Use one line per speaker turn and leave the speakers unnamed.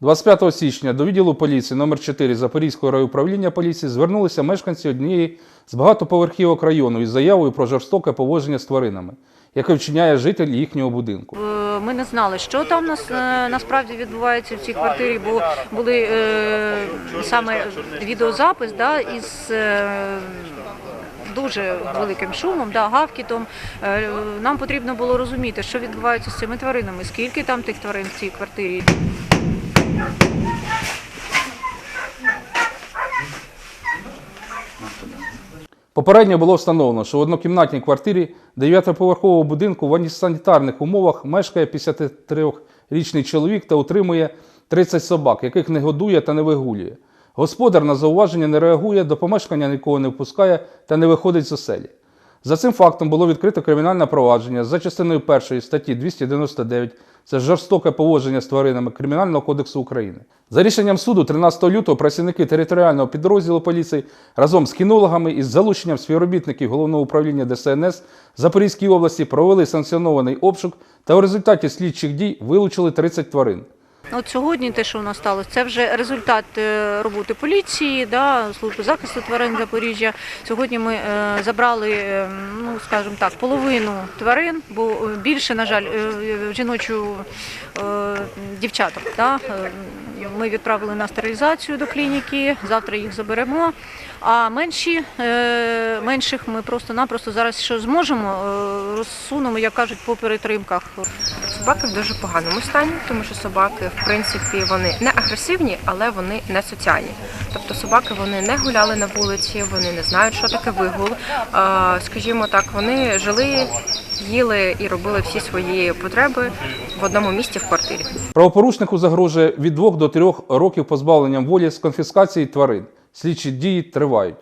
25 січня до відділу поліції номер 4 Запорізького райуправління поліції звернулися мешканці однієї з багатоповерхівок району із заявою про жорстоке поводження з тваринами, яке вчиняє житель їхнього будинку.
Е, Ми не знали, що там нас е, насправді відбувається в цій квартирі, бо були е, саме відеозапис да, із е, дуже великим шумом, да, гавкітом. Е, нам потрібно було розуміти, що відбувається з цими тваринами, скільки там тих тварин в цій квартирі.
Попередньо було встановлено, що в однокімнатній квартирі 9-поверхового будинку в антисанітарних умовах мешкає 53-річний чоловік та утримує 30 собак, яких не годує та не вигулює. Господар на зауваження не реагує, до помешкання нікого не впускає та не виходить з оселі. За цим фактом було відкрито кримінальне провадження за частиною 1 статті 299 це жорстоке поводження з тваринами Кримінального кодексу України. За рішенням суду 13 лютого працівники територіального підрозділу поліції разом з кінологами із залученням співробітників головного управління ДСНС Запорізькій області провели санкціонований обшук та у результаті слідчих дій вилучили 30 тварин.
От сьогодні те, що у нас сталося, це вже результат е, роботи поліції, да, служби захисту тварин Запоріжжя. Сьогодні ми е, забрали, е, ну скажімо так, половину тварин, бо більше, на жаль, жіночу дівчаток. Да, ми відправили на стерилізацію до клініки. Завтра їх заберемо. А менші, менших ми просто-напросто зараз що зможемо, розсунемо, як кажуть, по перетримках.
Собаки в дуже поганому стані, тому що собаки, в принципі, вони не агресивні, але вони не соціальні. Тобто собаки вони не гуляли на вулиці, вони не знають, що таке вигул. Скажімо так, вони жили, їли і робили всі свої потреби в одному місці в квартирі.
Правопорушнику загрожує від 2 до 3 років позбавленням волі з конфіскації тварин. Слідчі дії тривають.